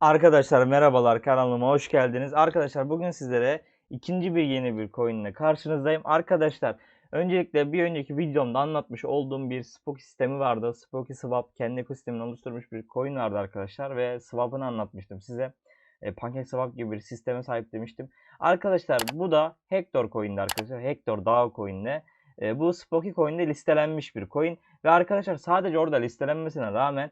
Arkadaşlar merhabalar kanalıma hoş geldiniz. Arkadaşlar bugün sizlere ikinci bir yeni bir coin ile karşınızdayım. Arkadaşlar öncelikle bir önceki videomda anlatmış olduğum bir Spoky sistemi vardı. Spoky Swap kendi ekosistemini oluşturmuş bir coin vardı arkadaşlar ve swap'ını anlatmıştım size. E, PancakeSwap gibi bir sisteme sahip demiştim. Arkadaşlar bu da Hector coin'di arkadaşlar. Hector DAO coin'de. E, bu Spoky coin'de listelenmiş bir coin. Ve arkadaşlar sadece orada listelenmesine rağmen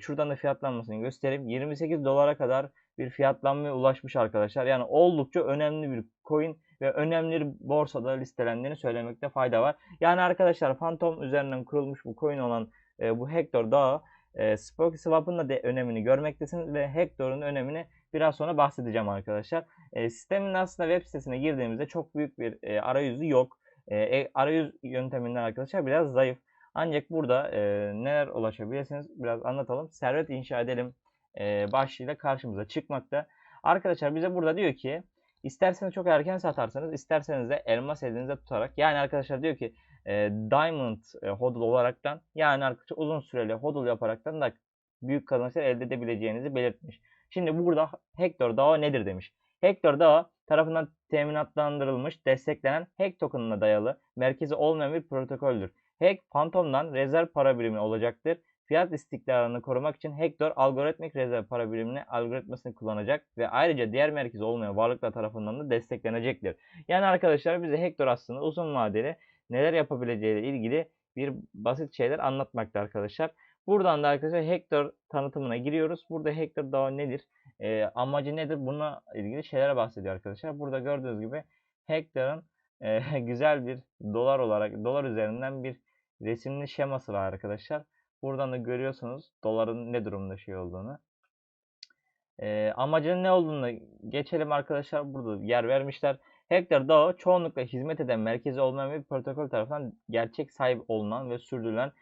şuradan da fiyatlanmasını göstereyim. 28 dolara kadar bir fiyatlanmaya ulaşmış arkadaşlar. Yani oldukça önemli bir coin ve önemli borsada listelendiğini söylemekte fayda var. Yani arkadaşlar Phantom üzerinden kurulmuş bu coin olan bu Hector Dağı e, Swap'ın da de önemini görmektesiniz ve Hector'un önemini biraz sonra bahsedeceğim arkadaşlar. Sistemin aslında web sitesine girdiğimizde çok büyük bir arayüzü yok. E, arayüz yönteminden arkadaşlar biraz zayıf. Ancak burada e, neler ulaşabilirsiniz biraz anlatalım. Servet inşa edelim e, başlığıyla karşımıza çıkmakta. Arkadaşlar bize burada diyor ki isterseniz çok erken satarsanız isterseniz de elmas elinizde tutarak yani arkadaşlar diyor ki e, diamond e, hodl olaraktan yani arkadaşlar uzun süreli hodl yaparaktan da büyük kazançlar elde edebileceğinizi belirtmiş. Şimdi burada Hector DAO nedir demiş. Hector DAO tarafından teminatlandırılmış, desteklenen Hack token'ına dayalı merkezi olmayan bir protokoldür. Hack Phantom'dan rezerv para birimi olacaktır. Fiyat istikrarını korumak için Hector algoritmik rezerv para birimini algoritmasını kullanacak ve ayrıca diğer merkezi olmayan varlıklar tarafından da desteklenecektir. Yani arkadaşlar bize Hector aslında uzun vadeli neler yapabileceği ile ilgili bir basit şeyler anlatmakta arkadaşlar. Buradan da arkadaşlar Hector tanıtımına giriyoruz. Burada Hector DAO nedir? E, amacı nedir? Buna ilgili şeylere bahsediyor arkadaşlar. Burada gördüğünüz gibi Hector'ın e, güzel bir dolar olarak dolar üzerinden bir resimli şeması var arkadaşlar. Buradan da görüyorsunuz doların ne durumda şey olduğunu. E, amacının ne olduğunu geçelim arkadaşlar. Burada yer vermişler. Hector DAO çoğunlukla hizmet eden merkezi olmayan bir protokol tarafından gerçek sahip olunan ve sürdürülen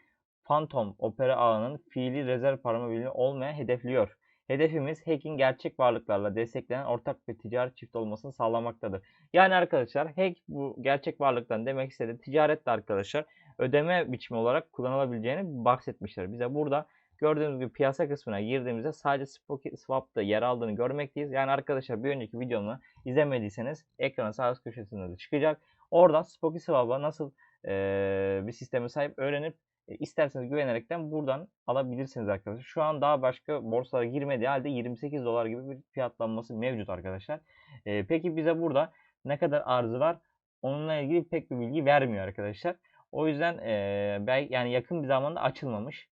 Phantom Opera ağının fiili rezerv parama birimi olmaya hedefliyor. Hedefimiz hacking gerçek varlıklarla desteklenen ortak bir ticari çift olmasını sağlamaktadır. Yani arkadaşlar hack bu gerçek varlıktan demek istediği ticaretle arkadaşlar ödeme biçimi olarak kullanılabileceğini bahsetmişler. Bize burada gördüğünüz gibi piyasa kısmına girdiğimizde sadece Swap'ta yer aldığını görmekteyiz. Yani arkadaşlar bir önceki videomu izlemediyseniz ekranın sağ üst köşesinde de çıkacak. Oradan Spoky Swap'a nasıl e, bir sisteme sahip öğrenip e, isterseniz güvenerekten buradan alabilirsiniz arkadaşlar. Şu an daha başka borsalara girmediği halde 28 dolar gibi bir fiyatlanması mevcut arkadaşlar. E, peki bize burada ne kadar arzı var? Onunla ilgili pek bir bilgi vermiyor arkadaşlar. O yüzden e, belki yani yakın bir zamanda açılmamış.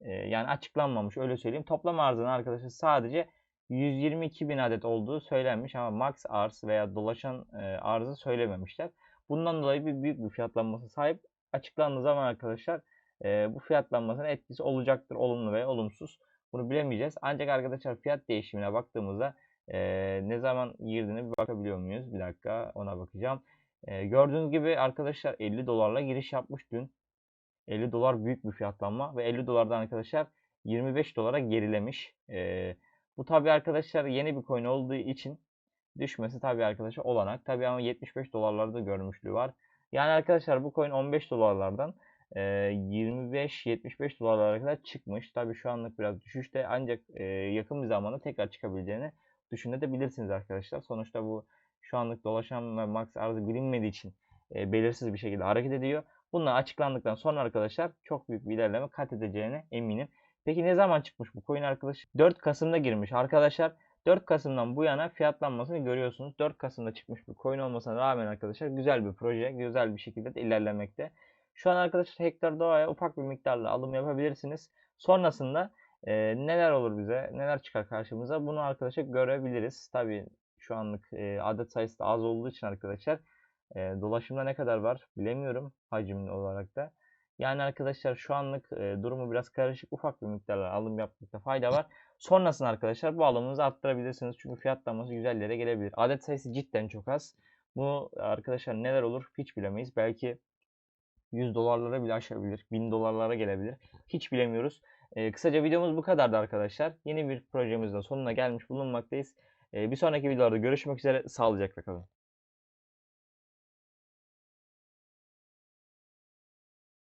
E, yani açıklanmamış öyle söyleyeyim. Toplam arzının arkadaşlar sadece 122 bin adet olduğu söylenmiş ama max arz veya dolaşan e, arzı söylememişler. Bundan dolayı bir büyük bir fiyatlanması sahip. Açıklandığı zaman arkadaşlar e, bu fiyatlanmasının etkisi olacaktır olumlu veya olumsuz. Bunu bilemeyeceğiz. Ancak arkadaşlar fiyat değişimine baktığımızda e, ne zaman girdiğini bir bakabiliyor muyuz? Bir dakika ona bakacağım. E, gördüğünüz gibi arkadaşlar 50 dolarla giriş yapmış dün. 50 dolar büyük bir fiyatlanma ve 50 dolardan arkadaşlar 25 dolara gerilemiş. E, bu tabi arkadaşlar yeni bir coin olduğu için düşmesi tabi arkadaşlar olanak. Tabi ama 75 dolarlarda görmüşlüğü var. Yani arkadaşlar bu coin 15 dolarlardan 25-75 dolarlara kadar çıkmış. Tabi şu anlık biraz düşüşte ancak yakın bir zamanda tekrar çıkabileceğini düşünebilirsiniz arkadaşlar. Sonuçta bu şu anlık dolaşan ve max arzı bilinmediği için belirsiz bir şekilde hareket ediyor. Bunlar açıklandıktan sonra arkadaşlar çok büyük bir ilerleme kat edeceğine eminim. Peki ne zaman çıkmış bu coin arkadaş? 4 Kasım'da girmiş arkadaşlar. 4 Kasım'dan bu yana fiyatlanmasını görüyorsunuz. 4 Kasım'da çıkmış bir coin olmasına rağmen arkadaşlar güzel bir proje, güzel bir şekilde de ilerlemekte. Şu an arkadaşlar Hector Doğa'ya ufak bir miktarla alım yapabilirsiniz. Sonrasında e, neler olur bize, neler çıkar karşımıza bunu arkadaşlar görebiliriz. Tabi şu anlık e, adet sayısı da az olduğu için arkadaşlar e, dolaşımda ne kadar var bilemiyorum hacimli olarak da. Yani arkadaşlar şu anlık e, durumu biraz karışık ufak bir miktarla alım yapmakta fayda var. Sonrasında arkadaşlar bu alımınızı arttırabilirsiniz. Çünkü fiyatlaması güzel yere gelebilir. Adet sayısı cidden çok az. Bu arkadaşlar neler olur hiç bilemeyiz. Belki 100 dolarlara bile aşabilir. 1000 dolarlara gelebilir. Hiç bilemiyoruz. E, kısaca videomuz bu kadardı arkadaşlar. Yeni bir projemizin sonuna gelmiş bulunmaktayız. E, bir sonraki videolarda görüşmek üzere. Sağlıcakla kalın.